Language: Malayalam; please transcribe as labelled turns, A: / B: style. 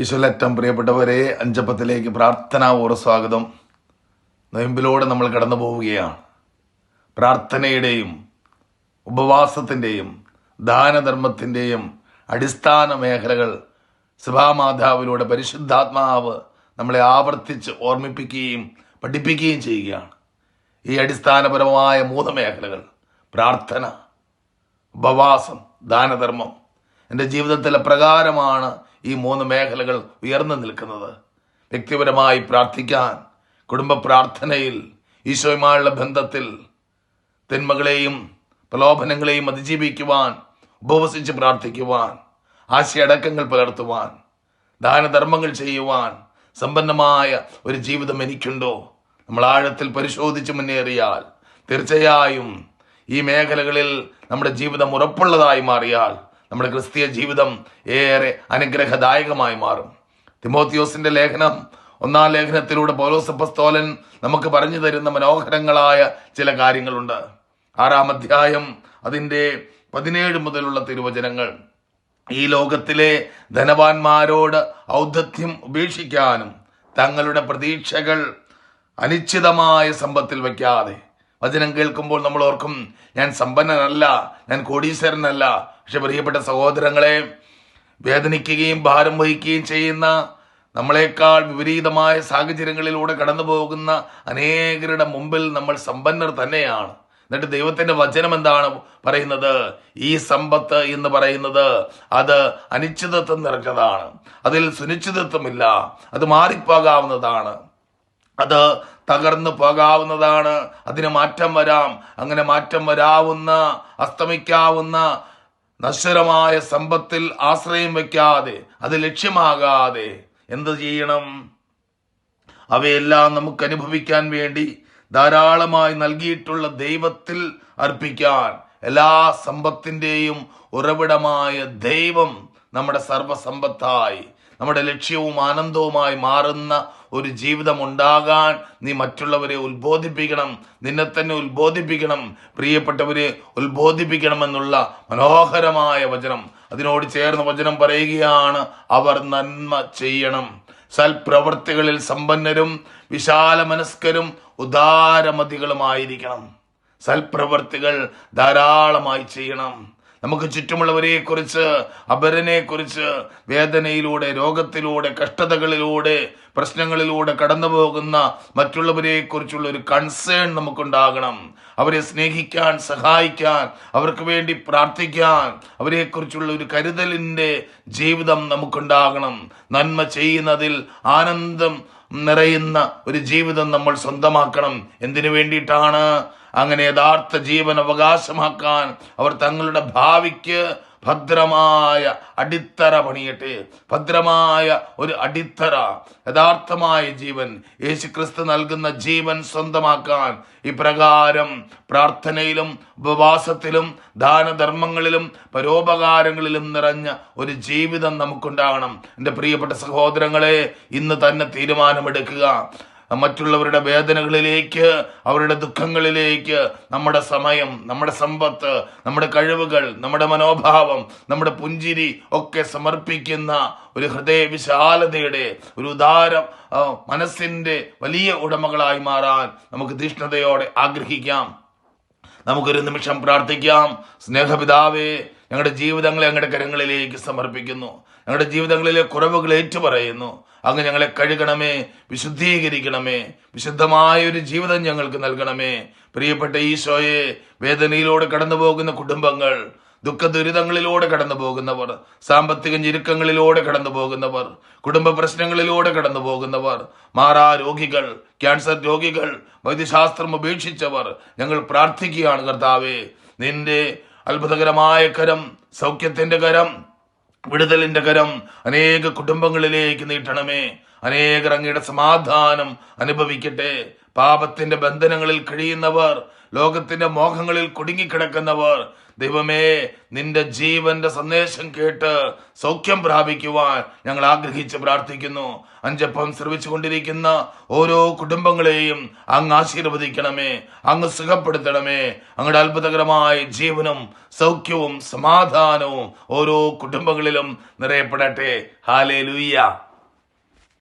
A: ഈശ്വലറ്റം പ്രിയപ്പെട്ടവരെ അഞ്ചപ്പത്തിലേക്ക് പ്രാർത്ഥനാപൂർവ സ്വാഗതം. നൊയമ്പിലൂടെ നമ്മൾ കടന്നു പോവുകയാണ്. പ്രാർത്ഥനയുടെയും ഉപവാസത്തിന്റെയും ദാനധർമ്മത്തിന്റെയും അടിസ്ഥാന മേഖലകൾ സഭാമാതാവിലൂടെ പരിശുദ്ധാത്മാവ് നമ്മളെ ആവർത്തിച്ച് ഓർമ്മിപ്പിക്കുകയും പഠിപ്പിക്കുകയും ചെയ്യുകയാണ്. ഈ അടിസ്ഥാനപരമായ മൂന്ന് മേഖലകൾ പ്രാർത്ഥന ഉപവാസം ദാനധർമ്മം എന്റെ ജീവിതത്തിൽ പ്രകാരമാണ് ഈ മൂന്ന് മേഖലകൾ ഉയർന്നു നിൽക്കുന്നത്. വ്യക്തിപരമായി പ്രാർത്ഥിക്കാൻ കുടുംബ പ്രാർത്ഥനയിൽ ഈശോയുമായുള്ള ബന്ധത്തിൽ തിന്മകളെയും പ്രലോഭനങ്ങളെയും അതിജീവിക്കുവാൻ ഉപവസിച്ച് പ്രാർത്ഥിക്കുവാൻ ആശയടക്കങ്ങൾ പുലർത്തുവാൻ ദാനധർമ്മങ്ങൾ ചെയ്യുവാൻ സമ്പന്നമായ ഒരു ജീവിതം എനിക്കുണ്ടോ? നമ്മൾ ആഴത്തിൽ പരിശോധിച്ച് മുന്നേറിയാൽ തീർച്ചയായും ഈ മേഖലകളിൽ നമ്മുടെ ജീവിതം ഉറപ്പുള്ളതായി മാറിയാൽ നമ്മുടെ ക്രിസ്തീയ ജീവിതം ഏറെ അനുഗ്രഹദായകമായി മാറും. തിമോത്തിയോസിന്റെ ലേഖനം ഒന്നാം ലേഖനത്തിലൂടെ പൗലോസപ്പസ്തോലൻ നമുക്ക് പറഞ്ഞു തരുന്ന മനോഹരങ്ങളായ ചില കാര്യങ്ങളുണ്ട്. ആറാം അധ്യായം അതിന്റെ പതിനേഴ് മുതലുള്ള തിരുവചനങ്ങൾ. ഈ ലോകത്തിലെ ധനവാന്മാരോട് ഔദ്ധത്യം ഉപേക്ഷിക്കാനും തങ്ങളുടെ പ്രതീക്ഷകൾ അനിശ്ചിതമായ സമ്പത്തിൽ വയ്ക്കാതെ. വചനം കേൾക്കുമ്പോൾ നമ്മൾ ഓർക്കും ഞാൻ സമ്പന്നനല്ല ഞാൻ കോടീശ്വരനല്ല പക്ഷെ പ്രിയപ്പെട്ട സഹോദരങ്ങളെ വേദനിക്കുകയും ഭാരം വഹിക്കുകയും ചെയ്യുന്ന നമ്മളെക്കാൾ വിപരീതമായ സാഹചര്യങ്ങളിലൂടെ കടന്നു പോകുന്ന അനേകരുടെ മുമ്പിൽ നമ്മൾ സമ്പന്നർ തന്നെയാണ്. എന്നിട്ട് ദൈവത്തിന്റെ വചനം എന്താണ് പറയുന്നത്? ഈ സമ്പത്ത് എന്ന് പറയുന്നത് അത് അനിശ്ചിതത്വം നിറഞ്ഞതാണ്. അതിൽ സുനിശ്ചിതത്വമില്ല. അത് മാറിപ്പോകാവുന്നതാണ്. അത് തകർന്നു പോകാവുന്നതാണ്. അതിന് മാറ്റം വരാം. അങ്ങനെ മാറ്റം വരാവുന്ന അസ്തമിക്കാവുന്ന നശ്വരമായ സമ്പത്തിൽ ആശ്രയം വയ്ക്കാതെ അത് ലക്ഷ്യമാകാതെ എന്ത് ചെയ്യണം? അവയെല്ലാം നമുക്ക് അനുഭവിക്കാൻ വേണ്ടി ധാരാളമായി നൽകിയിട്ടുള്ള ദൈവത്തിൽ അർപ്പിക്കാൻ എല്ലാ സമ്പത്തിന്റെയും ഉറവിടമായ ദൈവം നമ്മുടെ സർവസമ്പത്തായി നമ്മുടെ ലക്ഷ്യവും ആനന്ദവുമായി മാറുന്ന ഒരു ജീവിതം ഉണ്ടാകാൻ നീ മറ്റുള്ളവരെ ഉത്ബോധിപ്പിക്കണം. നിന്നെ തന്നെ ഉത്ബോധിപ്പിക്കണം. പ്രിയപ്പെട്ടവരെ ഉത്ബോധിപ്പിക്കണമെന്നുള്ള മനോഹരമായ വചനം. അതിനോട് ചേർന്ന് വചനം പറയുകയാണ് അവർ നന്മ ചെയ്യണം. സൽപ്രവർത്തികളിൽ സമ്പന്നരും വിശാല മനസ്കരും ഉദാരമതികളുമായിരിക്കണം. സൽപ്രവർത്തികൾ ധാരാളമായി ചെയ്യണം. നമുക്ക് ചുറ്റുമുള്ളവരെക്കുറിച്ച് കുറിച്ച് അപരനെ കുറിച്ച് വേദനയിലൂടെ രോഗത്തിലൂടെ കഷ്ടതകളിലൂടെ പ്രശ്നങ്ങളിലൂടെ കടന്നു പോകുന്ന മറ്റുള്ളവരെ കുറിച്ചുള്ള ഒരു കൺസേൺ നമുക്കുണ്ടാകണം. അവരെ സ്നേഹിക്കാൻ സഹായിക്കാൻ അവർക്ക് വേണ്ടി പ്രാർത്ഥിക്കാൻ അവരെ കുറിച്ചുള്ള ഒരു കരുതലിന്റെ ജീവിതം നമുക്കുണ്ടാകണം. നന്മ ചെയ്യുന്നതിൽ ആനന്ദം നിറയുന്ന ഒരു ജീവിതം നമ്മൾ സ്വന്തമാക്കണം. എന്തിനു വേണ്ടിയിട്ടാണ്? അങ്ങനെ യഥാർത്ഥ ജീവൻ അവകാശമാക്കാൻ അവർ തങ്ങളുടെ ഭാവിക്ക് ഭദ്രമായ അടിത്തറ പണിയട്ടെ. ഭദ്രമായ ഒരു അടിത്തറ. യഥാർത്ഥമായ ജീവൻ. യേശു ക്രിസ്തു നൽകുന്ന ജീവൻ സ്വന്തമാക്കാൻ ഇപ്രകാരം പ്രാർത്ഥനയിലും ഉപവാസത്തിലും ദാനധർമ്മങ്ങളിലും പരോപകാരങ്ങളിലും നിറഞ്ഞ ഒരു ജീവിതം നമുക്കുണ്ടാകണം. എന്റെ പ്രിയപ്പെട്ട സഹോദരങ്ങളെ ഇന്ന് തന്നെ തീരുമാനമെടുക്കുക. മറ്റുള്ളവരുടെ വേദനകളിലേക്ക് അവരുടെ ദുഃഖങ്ങളിലേക്ക് നമ്മുടെ സമയം നമ്മുടെ സമ്പത്ത് നമ്മുടെ കഴിവുകൾ നമ്മുടെ മനോഭാവം നമ്മുടെ പുഞ്ചിരി ഒക്കെ സമർപ്പിക്കുന്ന ഒരു ഹൃദയ വിശാലതയുടെ ഒരു ഉദാരം മനസ്സിന്റെ വലിയ ഉടമകളായി മാറാൻ നമുക്ക് തീഷ്ണതയോടെ ആഗ്രഹിക്കാം. നമുക്കൊരു നിമിഷം പ്രാർത്ഥിക്കാം. സ്നേഹപിതാവേ ഞങ്ങളുടെ ജീവിതങ്ങളെ അങ്ങയുടെ കരങ്ങളിലേക്ക് സമർപ്പിക്കുന്നു. ഞങ്ങളുടെ ജീവിതങ്ങളിലെ കുറവുകൾ ഏറ്റുപറയുന്നു. അങ്ങ് ഞങ്ങളെ കഴുകണമേ വിശുദ്ധീകരിക്കണമേ വിശുദ്ധമായ ഒരു ജീവിതം ഞങ്ങൾക്ക് നൽകണമേ. പ്രിയപ്പെട്ട ഈശോയെ വേദനയിലൂടെ കടന്നു പോകുന്ന കുടുംബങ്ങൾ ദുഃഖ ദുരിതങ്ങളിലൂടെ കടന്നു പോകുന്നവർ സാമ്പത്തിക ഞെരുക്കങ്ങളിലൂടെ കടന്നു പോകുന്നവർ കുടുംബ പ്രശ്നങ്ങളിലൂടെ കടന്നു പോകുന്നവർ മാറാ രോഗികൾ ക്യാൻസർ രോഗികൾ വൈദ്യശാസ്ത്രം ഉപേക്ഷിച്ചവർ ഞങ്ങൾ പ്രാർത്ഥിക്കുകയാണ് കർത്താവേ. നിന്റെ അത്ഭുതകരമായ കരം സൗഖ്യത്തിന്റെ കരം വിടുതലിന്റെ കരം അനേക കുടുംബങ്ങളിലേക്ക് നീട്ടണമേ. അനേകർ അങ്ങയുടെ സമാധാനം അനുഭവിക്കട്ടെ. പാപത്തിന്റെ ബന്ധനങ്ങളിൽ കഴിയുന്നവർ ലോകത്തിന്റെ മോഹങ്ങളിൽ കുടുങ്ങിക്കിടക്കുന്നവർ ദൈവമേ നിന്റെ ജീവന്റെ സന്ദേശം കേട്ട് സൗഖ്യം പ്രാപിക്കുവാൻ ഞങ്ങൾ ആഗ്രഹിച്ച് പ്രാർത്ഥിക്കുന്നു. അഞ്ചപ്പം ശ്രമിച്ചുകൊണ്ടിരിക്കുന്ന ഓരോ കുടുംബങ്ങളെയും അങ്ങ് ആശീർവദിക്കണമേ അങ്ങ് സുഖപ്പെടുത്തണമേ. അങ്ങയുടെ അത്ഭുതകരമായ ജീവനും സൗഖ്യവും സമാധാനവും ഓരോ കുടുംബങ്ങളിലും നിറയപ്പെടട്ടെ. ഹാലേ